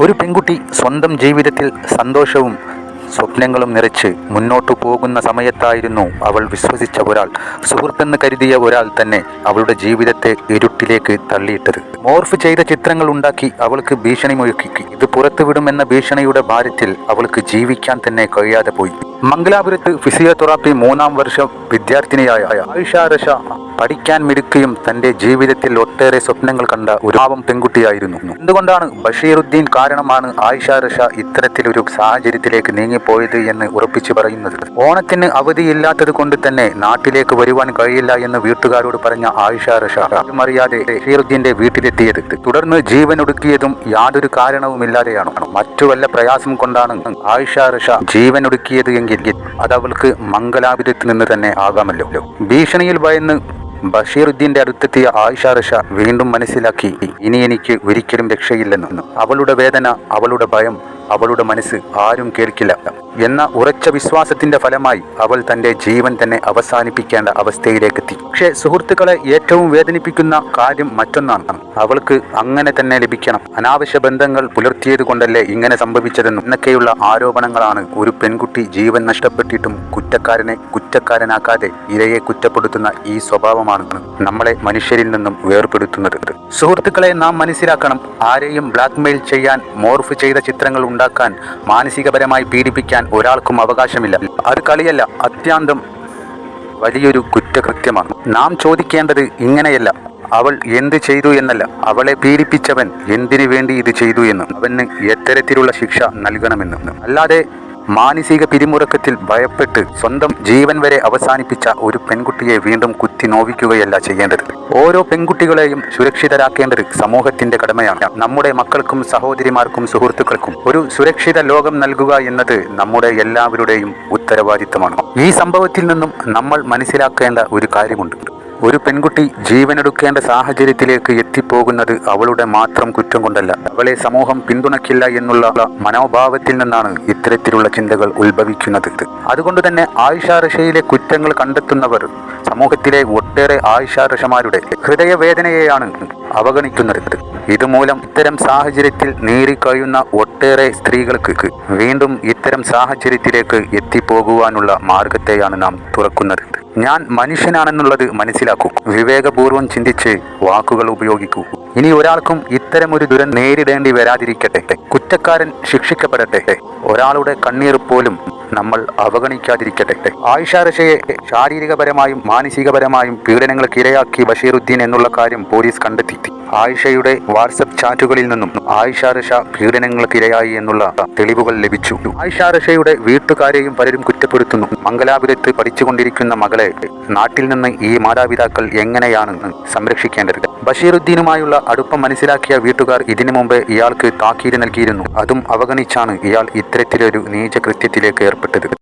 ഒരു പെൺകുട്ടി സ്വന്തം ജീവിതത്തിൽ സന്തോഷവും സ്വപ്നങ്ങളും നിറച്ച് മുന്നോട്ടു പോകുന്ന സമയത്തായിരുന്നു അവൾ വിശ്വസിച്ച ഒരാൾ സുഹൃത്തെന്ന് കരുതിയ ഒരാൾ തന്നെ അവളുടെ ജീവിതത്തെ ഇരുട്ടിലേക്ക് തള്ളിയിട്ടത്. മോർഫ് ചെയ്ത ചിത്രങ്ങൾ ഉണ്ടാക്കി അവൾക്ക് ഭീഷണി മുഴക്കി ഇത് പുറത്തുവിടുമെന്ന ഭീഷണിയുടെ ഭാരത്തിൽ അവൾക്ക് ജീവിക്കാൻ തന്നെ കഴിയാതെ പോയി. മംഗലാപുരത്ത് ഫിസിയോതെറാപ്പി മൂന്നാം വർഷ വിദ്യാർത്ഥിനിയായ ആയിഷ റഷ പഠിക്കാൻ മിടുക്കുകയും തന്റെ ജീവിതത്തിൽ ഒട്ടേറെ സ്വപ്നങ്ങൾ കണ്ട ഒരു പാവം പെൺകുട്ടിയായിരുന്നു. എന്തുകൊണ്ടാണ് ബഷീറുദ്ദീൻ കാരണമാണ് ആയിഷ റഷ ഇത്തരത്തിലൊരു സാഹചര്യത്തിലേക്ക് നീങ്ങിപ്പോയത് എന്ന് ഉറപ്പിച്ചു പറയുന്നത്? ഓണത്തിന് അവധിയില്ലാത്തത് കൊണ്ട് തന്നെ നാട്ടിലേക്ക് വരുവാൻ കഴിയില്ല എന്ന് വീട്ടുകാരോട് പറഞ്ഞ ആയിഷ റഷ അറിയാതെ ബഷീറുദ്ദീന്റെ വീട്ടിലെത്തിയത്. തുടർന്ന് ജീവൻ ഒടുക്കിയതും യാതൊരു കാരണവുമില്ലാതെയാണ്. മറ്റു വല്ല പ്രയാസം കൊണ്ടാണ് ആയിഷ റഷ ജീവൻ ഒടുക്കിയത് എങ്കിൽ അത് അവൾക്ക് മംഗലാപുരത്ത് നിന്ന് തന്നെ ആകാമല്ലോ. ഭീഷണിയിൽ ഭയന്ന് ബഷീറുദ്ദീന്റെ അടുത്തെത്തിയ ആയിഷ റഷ വീണ്ടും മനസ്സിലാക്കി ഇനി എനിക്ക് ഒരിക്കലും രക്ഷയില്ലെന്ന്. അവളുടെ വേദന അവളുടെ ഭയം അവളുടെ മനസ്സ് ആരും കേൾക്കില്ല. എന്ന ഉറച്ച വിശ്വാസത്തിന്റെ ഫലമായി അവൾ തന്റെ ജീവൻ തന്നെ അവസാനിപ്പിക്കേണ്ട അവസ്ഥയിലേക്കെത്തി. പക്ഷേ സുഹൃത്തുക്കളെ ഏറ്റവും വേദനിപ്പിക്കുന്ന കാര്യം മറ്റൊന്നാണ്. അവൾക്ക് അങ്ങനെ തന്നെ ലഭിക്കണം. അനാവശ്യ ബന്ധങ്ങൾ പുലർത്തിയത് കൊണ്ടല്ലേ ഇങ്ങനെ സംഭവിച്ചതെന്നും എന്നൊക്കെയുള്ള ആരോപണങ്ങളാണ് ഒരു പെൺകുട്ടി ജീവൻ നഷ്ടപ്പെട്ടിട്ടും കുറ്റക്കാരനെ കുറ്റക്കാരനാക്കാതെ ഇരയെ കുറ്റപ്പെടുത്തുന്ന ഈ സ്വഭാവമാണ് നമ്മളെ മനുഷ്യരിൽ നിന്നും വേർപെടുത്തുന്നത്. സുഹൃത്തുക്കളെ നാം മനസ്സിലാക്കണം ആരെയും ബ്ലാക്ക്മെയിൽ ചെയ്യാൻ മോർഫ് ചെയ്ത ചിത്രങ്ങൾ ഉണ്ടാക്കാൻ മാനസികപരമായി പീഡിപ്പിക്കാൻ ഒരാൾക്കും അവകാശമില്ല. അത് കളിയല്ല അത്യാന്തം വലിയൊരു കുറ്റകൃത്യമാണ്. നാം ചോദിക്കേണ്ടത് ഇങ്ങനെയല്ല അവൾ എന്ത് ചെയ്തു എന്നല്ല. അവളെ പീഡിപ്പിച്ചവൻ എന്തിനു വേണ്ടി ഇത് ചെയ്തു എന്നും. അവന് എത്തരത്തിലുള്ള ശിക്ഷ നൽകണമെന്നും. അല്ലാതെ മാനസിക പിരിമുറക്കത്തിൽ ഭയപ്പെട്ട് സ്വന്തം ജീവൻ വരെ അവസാനിപ്പിച്ച ഒരു പെൺകുട്ടിയെ വീണ്ടും കുത്തി നോവിക്കുകയല്ല ചെയ്യേണ്ടത്. ഓരോ പെൺകുട്ടികളെയും സുരക്ഷിതരാക്കേണ്ടത് സമൂഹത്തിന്റെ കടമയാണ്. നമ്മുടെ മക്കൾക്കും സഹോദരിമാർക്കും സുഹൃത്തുക്കൾക്കും ഒരു സുരക്ഷിത ലോകം നൽകുക എന്നത് നമ്മുടെ എല്ലാവരുടെയും ഉത്തരവാദിത്തമാണ്. ഈ സംഭവത്തിൽ നിന്നും നമ്മൾ മനസ്സിലാക്കേണ്ട ഒരു കാര്യമുണ്ട്. ഒരു പെൺകുട്ടി ജീവനെടുക്കേണ്ട സാഹചര്യത്തിലേക്ക് എത്തിപ്പോകുന്നത് അവളുടെ മാത്രം കുറ്റം കൊണ്ടല്ല. അവളെ സമൂഹം പിന്തുണയ്ക്കില്ല എന്നുള്ള മനോഭാവത്തിൽ നിന്നാണ് ഇത്തരത്തിലുള്ള ചിന്തകൾ ഉത്ഭവിക്കുന്നത്. അതുകൊണ്ട് തന്നെ ആയിഷാറഷയിലെ കുറ്റങ്ങൾ കണ്ടെത്തുന്നവർ സമൂഹത്തിലെ ഒട്ടേറെ ആയിഷാറഷമാരുടെ ഹൃദയവേദനയെയാണ് അവഗണിക്കുന്നത്. ഇതുമൂലം ഇത്തരം സാഹചര്യത്തിൽ നേരിക്കഴിയുന്ന ഒട്ടേറെ സ്ത്രീകൾക്ക് വീണ്ടും ഇത്തരം സാഹചര്യത്തിലേക്ക് എത്തിപ്പോകുവാനുള്ള മാർഗത്തെയാണ് നാം തുറക്കുന്നത്. ഞാൻ മനുഷ്യനാണെന്നുള്ളത് മനസ്സിലാക്കൂ. വിവേകപൂർവം ചിന്തിച്ച് വാക്കുകൾ ഉപയോഗിക്കൂ. ഇനി ഒരാൾക്കും ഇത്തരമൊരു ദുരം നേരിടേണ്ടി വരാതിരിക്കട്ടെ. കുറ്റക്കാരൻ ശിക്ഷിക്കപ്പെടട്ടെ. ഒരാളുടെ കണ്ണീർ പോലും നമ്മൾ അവഗണിക്കാതിരിക്കട്ടെ. ആയിഷ റഷയെ ശാരീരികപരമായും മാനസികപരമായും പീഡനങ്ങൾക്ക് ഇരയാക്കി ബഷീറുദ്ദീൻ എന്നുള്ള കാര്യം പോലീസ് കണ്ടെത്തി. ആയിഷയുടെ വാട്സപ്പ് ചാറ്റുകളിൽ നിന്നും ആയിഷ റഷ പീഡനങ്ങൾക്ക് ഇരയായി എന്നുള്ള തെളിവുകൾ ലഭിച്ചു. ആയിഷ റഷയുടെ വീട്ടുകാരെയും പലരും കുറ്റപ്പെടുത്തുന്നു. മംഗലാപുരത്ത് പഠിച്ചുകൊണ്ടിരിക്കുന്ന മകളെ നാട്ടിൽ നിന്ന് ഈ മാതാപിതാക്കൾ എങ്ങനെയാണെന്ന് സംരക്ഷിക്കേണ്ടത്? ബഷീറുദ്ദീനുമായുള്ള അടുപ്പം മനസ്സിലാക്കിയ വീട്ടുകാർ ഇതിനു മുമ്പ് ഇയാൾക്ക് താക്കീത് നൽകിയിരുന്നു. അതും അവഗണിച്ചാണ് ഇയാൾ ഇത്തരത്തിലൊരു നീചകൃത്യത്തിലേക്ക് ഏർപ്പെട്ടത്. ആവശ്യപ്പെട്ടത്